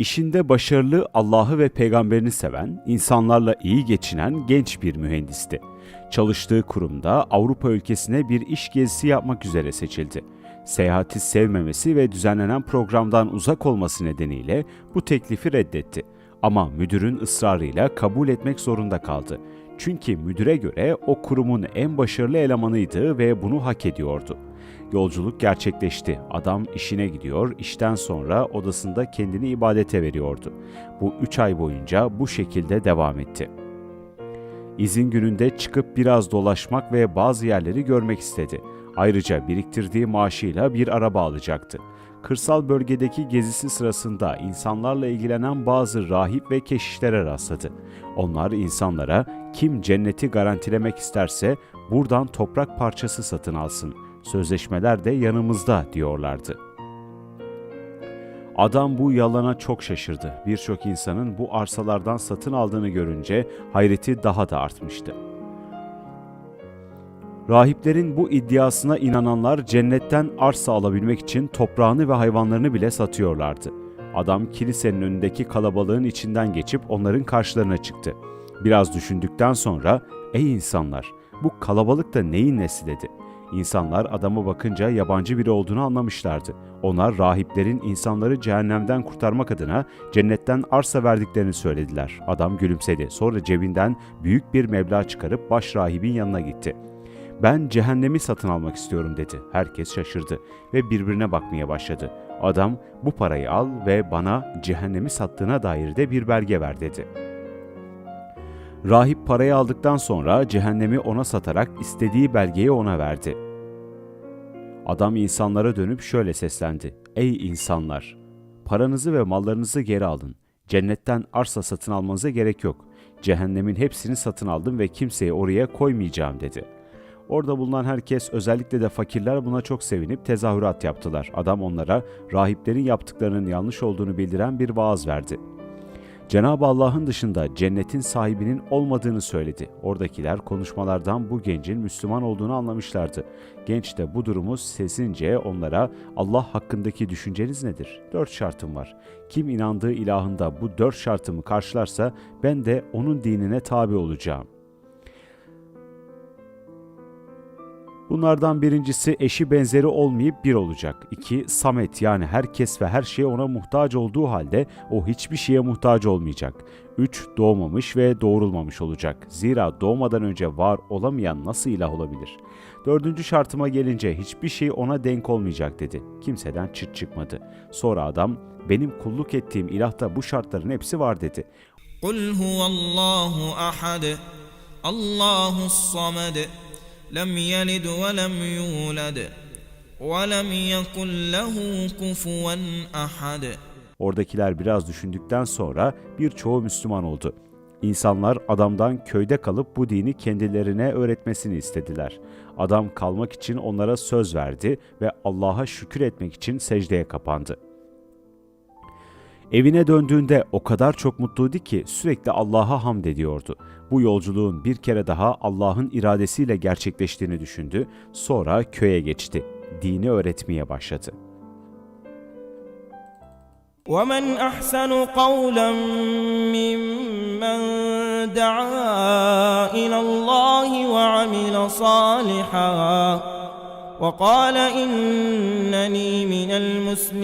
İşinde başarılı Allah'ı ve peygamberini seven, insanlarla iyi geçinen genç bir mühendisti. Çalıştığı kurumda Avrupa ülkesine bir iş gezisi yapmak üzere seçildi. Seyahati sevmemesi ve düzenlenen programdan uzak olması nedeniyle bu teklifi reddetti. Ama müdürün ısrarıyla kabul etmek zorunda kaldı. Çünkü müdüre göre o kurumun en başarılı elemanıydı ve bunu hak ediyordu. Yolculuk gerçekleşti. Adam işine gidiyor, işten sonra odasında kendini ibadete veriyordu. Bu üç ay boyunca bu şekilde devam etti. İzin gününde çıkıp biraz dolaşmak ve bazı yerleri görmek istedi. Ayrıca biriktirdiği maaşıyla bir araba alacaktı. Kırsal bölgedeki gezisi sırasında insanlarla ilgilenen bazı rahip ve keşişlere rastladı. Onlar insanlara kim cenneti garantilemek isterse buradan toprak parçası satın alsın. Sözleşmeler de yanımızda diyorlardı. Adam bu yalana çok şaşırdı. Birçok insanın bu arsalardan satın aldığını görünce hayreti daha da artmıştı. Rahiplerin bu iddiasına inananlar cennetten arsa alabilmek için toprağını ve hayvanlarını bile satıyorlardı. Adam kilisenin önündeki kalabalığın içinden geçip onların karşılarına çıktı. Biraz düşündükten sonra, ''Ey insanlar, bu kalabalık da neyin nesi?'' dedi. İnsanlar adama bakınca yabancı biri olduğunu anlamışlardı. Onlar rahiplerin insanları cehennemden kurtarmak adına cennetten arsa verdiklerini söylediler. Adam gülümsedi. Sonra cebinden büyük bir meblağ çıkarıp baş rahibin yanına gitti. Ben cehennemi satın almak istiyorum dedi. Herkes şaşırdı ve birbirine bakmaya başladı. Adam bu parayı al ve bana cehennemi sattığına dair de bir belge ver dedi. Rahip parayı aldıktan sonra cehennemi ona satarak istediği belgeyi ona verdi. Adam insanlara dönüp şöyle seslendi. Ey insanlar! Paranızı ve mallarınızı geri alın. Cennetten arsa satın almanıza gerek yok. Cehennemin hepsini satın aldım ve kimseyi oraya koymayacağım dedi. Orada bulunan herkes özellikle de fakirler buna çok sevinip tezahürat yaptılar. Adam onlara rahiplerin yaptıklarının yanlış olduğunu bildiren bir vaaz verdi. Cenab-ı Allah'ın dışında cennetin sahibinin olmadığını söyledi. Oradakiler konuşmalardan bu gencin Müslüman olduğunu anlamışlardı. Genç de bu durumu sesince onlara Allah hakkındaki düşünceniz nedir? Dört şartım var. Kim inandığı ilahında bu dört şartımı karşılarsa ben de onun dinine tabi olacağım. Bunlardan birincisi eşi benzeri olmayıp bir olacak. İki, samet yani herkes ve her şey ona muhtaç olduğu halde o hiçbir şeye muhtaç olmayacak. Üç, doğmamış ve doğrulmamış olacak. Zira doğmadan önce var olamayan nasıl ilah olabilir? Dördüncü şartıma gelince hiçbir şey ona denk olmayacak dedi. Kimseden çıt çıkmadı. Sonra adam benim kulluk ettiğim ilahta bu şartların hepsi var dedi. قل هو الله احد الله الصمد لم يلد ولم يولد ولم يكن له كفوا احد Oradakiler biraz düşündükten sonra birçoğu Müslüman oldu. İnsanlar adamdan köyde kalıp bu dini kendilerine öğretmesini istediler. Adam kalmak için onlara söz verdi ve Allah'a şükür etmek için secdeye kapandı. Evine döndüğünde o kadar çok mutluydu ki sürekli Allah'a hamd ediyordu. Bu yolculuğun bir kere daha Allah'ın iradesiyle gerçekleştiğini düşündü. Sonra köye geçti. Dini öğretmeye başladı. ومن احسن قولا ممن دعا الى الله وعمل صالحا وقال إنني من المسلمين.